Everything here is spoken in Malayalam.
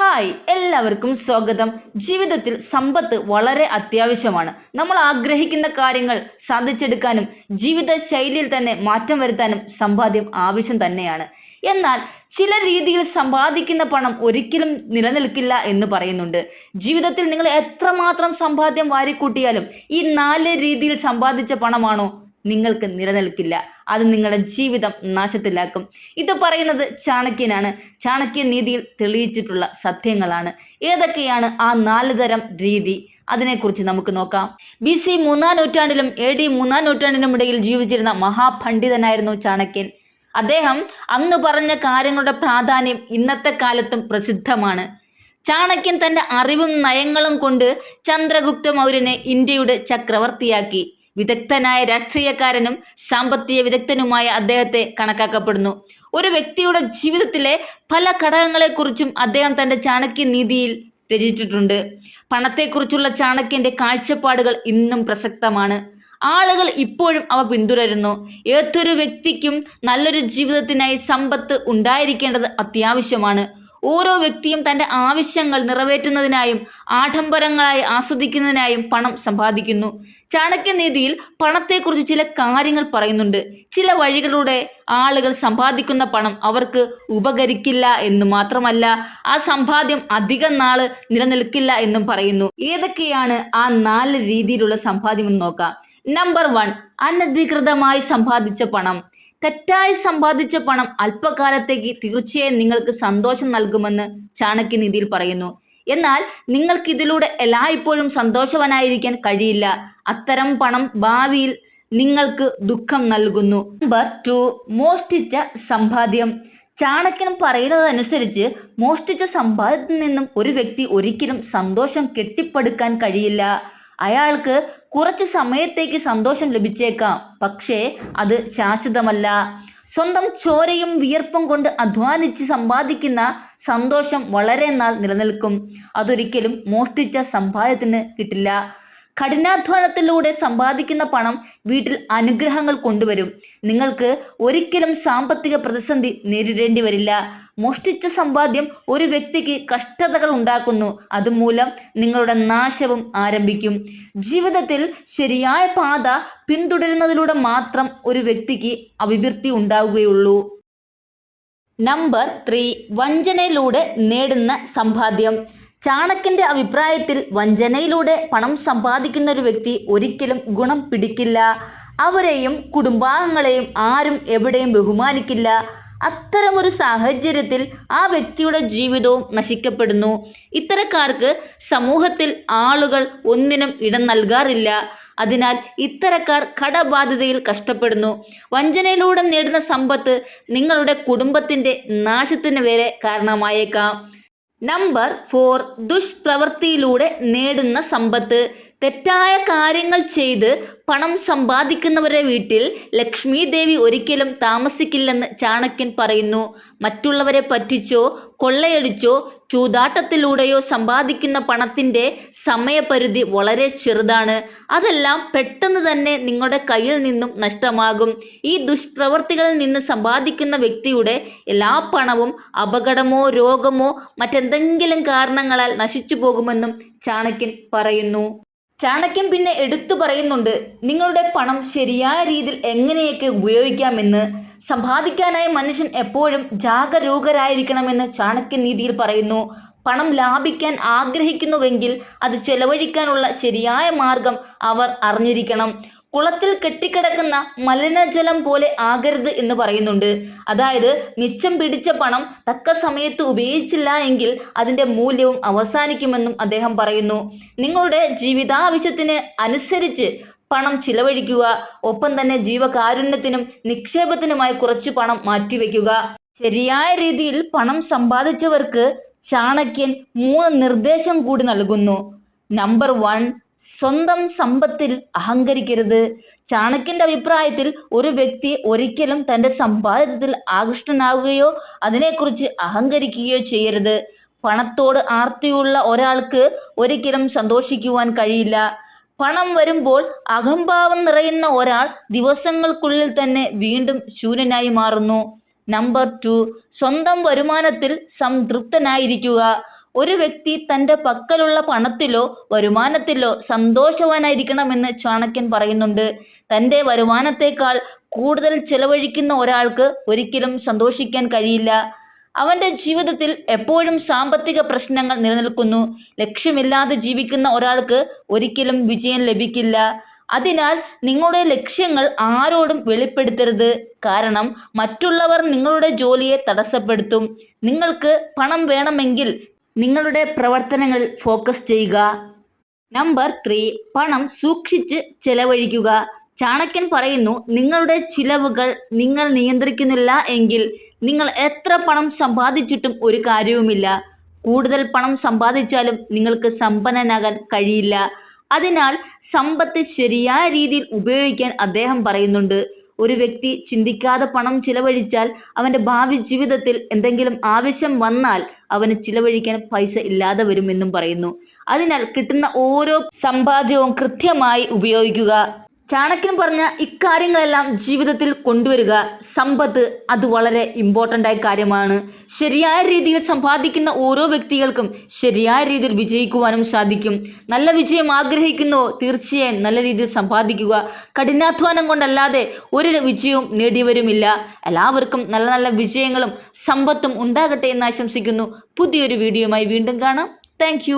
ഹായ് എല്ലാവർക്കും സ്വാഗതം. ജീവിതത്തിൽ സമ്പത്ത് വളരെ അത്യാവശ്യമാണ്. നമ്മൾ ആഗ്രഹിക്കുന്ന കാര്യങ്ങൾ സാധിച്ചെടുക്കാനും ജീവിത ശൈലിയിൽ തന്നെ മാറ്റം വരുത്താനും സമ്പാദ്യം ആവശ്യം തന്നെയാണ്. എന്നാൽ ചില രീതിയിൽ സമ്പാദിക്കുന്ന പണം ഒരിക്കലും നിലനിൽക്കില്ല എന്ന് പറയുന്നുണ്ട്. ജീവിതത്തിൽ നിങ്ങൾ എത്രമാത്രം സമ്പാദ്യം വാരിക്കൂട്ടിയാലും ഈ നാല് രീതിയിൽ സമ്പാദിച്ച പണമാണോ നിങ്ങൾക്ക് നിലനിൽക്കില്ല. അത് നിങ്ങളുടെ ജീവിതം നാശത്തിലാക്കും. ഇത് പറയുന്നത് ചാണക്യനാണ്. ചാണക്യ നീതിയിൽ തെളിയിച്ചിട്ടുള്ള സത്യങ്ങളാണ്. ഏതൊക്കെയാണ് ആ നാല് തരം രീതി? അതിനെക്കുറിച്ച് നമുക്ക് നോക്കാം. ബി സി മൂന്നാം നൂറ്റാണ്ടിലും എ ഡി മൂന്നാം നൂറ്റാണ്ടിനും ഇടയിൽ ജീവിച്ചിരുന്ന മഹാപണ്ഡിതനായിരുന്നു ചാണക്യൻ. അദ്ദേഹം അന്ന് പറഞ്ഞ കാര്യങ്ങളുടെ പ്രാധാന്യം ഇന്നത്തെ കാലത്തും പ്രസിദ്ധമാണ്. ചാണക്യൻ തന്റെ അറിവും നയങ്ങളും കൊണ്ട് ചന്ദ്രഗുപ്ത മൗര്യനെ ഇന്ത്യയുടെ ചക്രവർത്തിയാക്കി. വിദഗ്ധനായ രാഷ്ട്രീയക്കാരനും സാമ്പത്തിക വിദഗ്ധനുമായ അദ്ദേഹത്തെ കണക്കാക്കപ്പെടുന്നു. ഒരു വ്യക്തിയുടെ ജീവിതത്തിലെ പല ഘടകങ്ങളെക്കുറിച്ചും അദ്ദേഹം തന്റെ ചാണക്യ നീതിയിൽ രചിച്ചിട്ടുണ്ട്. പണത്തെക്കുറിച്ചുള്ള ചാണക്യന്റെ കാഴ്ചപ്പാടുകൾ ഇന്നും പ്രസക്തമാണ്. ആളുകൾ ഇപ്പോഴും അവ പിന്തുടരുന്നു. ഏതൊരു വ്യക്തിക്കും നല്ലൊരു ജീവിതത്തിനായി സമ്പത്ത് ഉണ്ടായിരിക്കേണ്ടത് അത്യാവശ്യമാണ്. ഓരോ വ്യക്തിയും തന്റെ ആവശ്യങ്ങൾ നിറവേറ്റുന്നതിനായും ആഡംബരങ്ങളായി ആസ്വദിക്കുന്നതിനായും പണം സമ്പാദിക്കുന്നു. ചാണക്യനീതിയിൽ പണത്തെക്കുറിച്ച് ചില കാര്യങ്ങൾ പറയുന്നുണ്ട്. ചില വഴികളിലൂടെ ആളുകൾ സമ്പാദിക്കുന്ന പണം അവർക്ക് ഉപകരിക്കില്ല എന്ന് മാത്രമല്ല ആ സമ്പാദ്യം അധികം നാൾ നിലനിൽക്കില്ല എന്നും പറയുന്നു. ഏതൊക്കെയാണ് ആ നാല് രീതിയിലുള്ള സമ്പാദ്യം എന്ന് നോക്കാം. നമ്പർ വൺ അനധികൃതമായി സമ്പാദിച്ച പണം. തെറ്റായി സമ്പാദിച്ച പണം അല്പകാലത്തേക്ക് തീർച്ചയായും നിങ്ങൾക്ക് സന്തോഷം നൽകുമെന്ന് ചാണക്യനീതിയിൽ പറയുന്നു. എന്നാൽ നിങ്ങൾക്ക് ഇതിലൂടെ എല്ലായ്പ്പോഴും സന്തോഷവാനായിരിക്കാൻ കഴിയില്ല. അത്തരം പണം ഭാവിയിൽ നിങ്ങൾക്ക് ദുഃഖം നൽകുന്നു. നമ്പർ ടു മോഷ്ടിച്ച സമ്പാദ്യം. ചാണക്യൻ പറയുന്നതനുസരിച്ച് മോഷ്ടിച്ച സമ്പാദ്യത്തിൽ നിന്നും ഒരു വ്യക്തി ഒരിക്കലും സന്തോഷം കെട്ടിപ്പടുക്കാൻ കഴിയില്ല. അയാൾക്ക് കുറച്ച് സമയത്തേക്ക് സന്തോഷം ലഭിച്ചേക്കാം. പക്ഷേ അത് ശാശ്വതമല്ല. സ്വന്തം ചോരയും വിയർപ്പും കൊണ്ട് അധ്വാനിച്ച് സമ്പാദിക്കുന്ന സന്തോഷം വളരെ നാൾ നിലനിൽക്കും. അതൊരിക്കലും മോഷ്ടിച്ച സമ്പാദ്യത്തിന് കിട്ടില്ല. കഠിനാധ്വാനത്തിലൂടെ സമ്പാദിക്കുന്ന പണം വീട്ടിൽ അനുഗ്രഹങ്ങൾ കൊണ്ടുവരും. നിങ്ങൾക്ക് ഒരിക്കലും സാമ്പത്തിക പ്രതിസന്ധി നേരിടേണ്ടി വരില്ല. മോഷ്ടിച്ച സമ്പാദ്യം ഒരു വ്യക്തിക്ക് കഷ്ടതകൾ ഉണ്ടാക്കുന്നു. അതുമൂലം നിങ്ങളുടെ നാശവും ആരംഭിക്കും. ജീവിതത്തിൽ ശരിയായ പാത പിന്തുടരുന്നതിലൂടെ മാത്രം ഒരു വ്യക്തിക്ക് അഭിവൃദ്ധി ഉണ്ടാവുകയുള്ളൂ. നമ്പർ ത്രീ വഞ്ചനയിലൂടെ നേടുന്ന സമ്പാദ്യം. ചാണക്കിന്റെ അഭിപ്രായത്തിൽ വഞ്ചനയിലൂടെ പണം സമ്പാദിക്കുന്ന ഒരു വ്യക്തി ഒരിക്കലും ഗുണം പിടിക്കില്ല. അവരെയും കുടുംബാംഗങ്ങളെയും ആരും എവിടെയും ബഹുമാനിക്കില്ല. അത്തരമൊരു സാഹചര്യത്തിൽ ആ വ്യക്തിയുടെ ജീവിതവും നശിക്കപ്പെടുന്നു. ഇത്തരക്കാർക്ക് സമൂഹത്തിൽ ആളുകൾ ഒന്നിനും ഇടം നൽകാറില്ല. അതിനാൽ ഇത്തരക്കാർ കടബാധ്യതയിൽ കഷ്ടപ്പെടുന്നു. വഞ്ചനയിലൂടെ നേടുന്ന സമ്പത്ത് നിങ്ങളുടെ കുടുംബത്തിന്റെ നാശത്തിന് വരെ കാരണമായേക്കാം. നമ്പർ ഫോർ ദുഷ്പ്രവൃത്തിയിലൂടെ നേടുന്ന സമ്പത്ത്. തെറ്റായ കാര്യങ്ങൾ ചെയ്ത് പണം സമ്പാദിക്കുന്നവരുടെ വീട്ടിൽ ലക്ഷ്മി ദേവി ഒരിക്കലും താമസിക്കില്ലെന്ന് ചാണക്യൻ പറയുന്നു. മറ്റുള്ളവരെ പറ്റിച്ചോ കൊള്ളയടിച്ചോ ചൂതാട്ടത്തിലൂടെയോ സമ്പാദിക്കുന്ന പണത്തിന്റെ സമയപരിധി വളരെ ചെറുതാണ്. അതെല്ലാം പെട്ടെന്ന് തന്നെ നിങ്ങളുടെ കയ്യിൽ നിന്നും നഷ്ടമാകും. ഈ ദുഷ്പ്രവർത്തികളിൽ നിന്ന് സമ്പാദിക്കുന്ന വ്യക്തിയുടെ എല്ലാ പണവും അപകടമോ രോഗമോ മറ്റെന്തെങ്കിലും കാരണങ്ങളാൽ നശിച്ചു പോകുമെന്നും ചാണക്യൻ പറയുന്നു. ചാണക്യൻ പിന്നെ എടുത്തു പറയുന്നുണ്ട്. നിങ്ങളുടെ പണം ശരിയായ രീതിയിൽ എങ്ങനെയൊക്കെ ഉപയോഗിക്കാമെന്ന് സമ്പാദിക്കാനായി മനുഷ്യൻ എപ്പോഴും ജാഗരൂകരായിരിക്കണമെന്ന് ചാണക്യൻ നീതിയിൽ പറയുന്നു. പണം ലാഭിക്കാൻ ആഗ്രഹിക്കുന്നുവെങ്കിൽ അത് ചെലവഴിക്കാനുള്ള ശരിയായ മാർഗം അവർ അറിഞ്ഞിരിക്കണം. കുളത്തിൽ കെട്ടിക്കിടക്കുന്ന മലിനജലം പോലെ ആകരുത് എന്ന് പറയുന്നുണ്ട്. അതായത് മിച്ചം പിടിച്ച പണം തക്ക സമയത്ത് ഉപയോഗിച്ചില്ല എങ്കിൽ അതിന്റെ മൂല്യവും അവസാനിക്കുമെന്നും അദ്ദേഹം പറയുന്നു. നിങ്ങളുടെ ജീവിതാവശ്യത്തിന് അനുസരിച്ച് പണം ചിലവഴിക്കുക ഒപ്പം തന്നെ ജീവകാരുണ്യത്തിനും നിക്ഷേപത്തിനുമായി കുറച്ച് പണം മാറ്റിവെക്കുക. ശരിയായ രീതിയിൽ പണം സമ്പാദിച്ചവർക്ക് ചാണക്യൻ മൂന്ന് നിർദ്ദേശം കൂടി നൽകുന്നു. നമ്പർ വൺ സ്വന്തം സമ്പത്തിൽ അഹങ്കരിക്കരുത്. ചാണക്യന്റെ അഭിപ്രായത്തിൽ ഒരു വ്യക്തി ഒരിക്കലും തന്റെ സമ്പാദ്യത്തിൽ ആകൃഷ്ടനാവുകയോ അതിനെക്കുറിച്ച് അഹങ്കരിക്കുകയോ ചെയ്യരുത്. പണത്തോട് ആർത്തിയുള്ള ഒരാൾക്ക് ഒരിക്കലും സന്തോഷിക്കുവാൻ കഴിയില്ല. പണം വരുമ്പോൾ അഹംഭാവം നിറയുന്ന ഒരാൾ ദിവസങ്ങൾക്കുള്ളിൽ തന്നെ വീണ്ടും ശൂന്യനായി മാറുന്നു. നമ്പർ ടു സ്വന്തം വരുമാനത്തിൽ സംതൃപ്തനായിരിക്കുക. ഒരു വ്യക്തി തന്റെ പക്കലുള്ള പണത്തിലോ വരുമാനത്തിലോ സന്തോഷവാനായിരിക്കണമെന്ന് ചാണക്യൻ പറയുന്നുണ്ട്. തന്റെ വരുമാനത്തെക്കാൾ കൂടുതൽ ചെലവഴിക്കുന്ന ഒരാൾക്ക് ഒരിക്കലും സന്തോഷിക്കാൻ കഴിയില്ല. അവന്റെ ജീവിതത്തിൽ എപ്പോഴും സാമ്പത്തിക പ്രശ്നങ്ങൾ നിലനിൽക്കുന്നു. ലക്ഷ്യമില്ലാതെ ജീവിക്കുന്ന ഒരാൾക്ക് ഒരിക്കലും വിജയം ലഭിക്കില്ല. അതിനാൽ നിങ്ങളുടെ ലക്ഷ്യങ്ങൾ ആരോടും വെളിപ്പെടുത്തരുത്. കാരണം മറ്റുള്ളവർ നിങ്ങളുടെ ജോലിയെ തടസ്സപ്പെടുത്തും. നിങ്ങൾക്ക് പണം വേണമെങ്കിൽ നിങ്ങളുടെ പ്രവർത്തനങ്ങളിൽ ഫോക്കസ് ചെയ്യുക. നമ്പർ ത്രീ പണം സൂക്ഷിച്ച് ചെലവഴിക്കുക. ചാണക്യൻ പറയുന്നു നിങ്ങളുടെ ചിലവുകൾ നിങ്ങൾ നിയന്ത്രിക്കുന്നില്ല എങ്കിൽ നിങ്ങൾ എത്ര പണം സമ്പാദിച്ചിട്ടും ഒരു കാര്യവുമില്ല. കൂടുതൽ പണം സമ്പാദിച്ചാലും നിങ്ങൾക്ക് സമ്പന്നനാകാൻ കഴിയില്ല. അതിനാൽ സമ്പത്ത് ശരിയായ രീതിയിൽ ഉപയോഗിക്കാൻ അദ്ദേഹം പറയുന്നുണ്ട്. ഒരു വ്യക്തി ചിന്തിക്കാതെ പണം ചിലവഴിച്ചാൽ അവന്റെ ഭാവി ജീവിതത്തിൽ എന്തെങ്കിലും ആവശ്യം വന്നാൽ അവന് ചിലവഴിക്കാൻ പൈസ ഇല്ലാതെ വരുമെന്നും പറയുന്നു. അതിനാൽ കിട്ടുന്ന ഓരോ സമ്പാദ്യവും കൃത്യമായി ഉപയോഗിക്കുക ചാണക്യൻ പറഞ്ഞ ഇക്കാര്യങ്ങളെല്ലാം ജീവിതത്തിൽ കൊണ്ടുവരിക സമ്പത്ത് അത് വളരെ ഇമ്പോർട്ടന്റ് ആയ കാര്യമാണ്. ശരിയായ രീതിയിൽ സമ്പാദിക്കുന്ന ഓരോ വ്യക്തികൾക്കും ശരിയായ രീതിയിൽ വിജയിക്കുവാനും സാധിക്കും. നല്ല വിജയം ആഗ്രഹിക്കുന്നു തീർച്ചയായും നല്ല രീതിയിൽ സമ്പാദിക്കുക. കഠിനാധ്വാനം കൊണ്ടല്ലാതെ ഒരു വിജയവും നേടിയവരുമില്ല എല്ലാവർക്കും നല്ല നല്ല വിജയങ്ങളും സമ്പത്തും ഉണ്ടാകട്ടെ എന്ന് ആശംസിക്കുന്നു. പുതിയൊരു വീഡിയോയുമായി വീണ്ടും കാണാം. താങ്ക്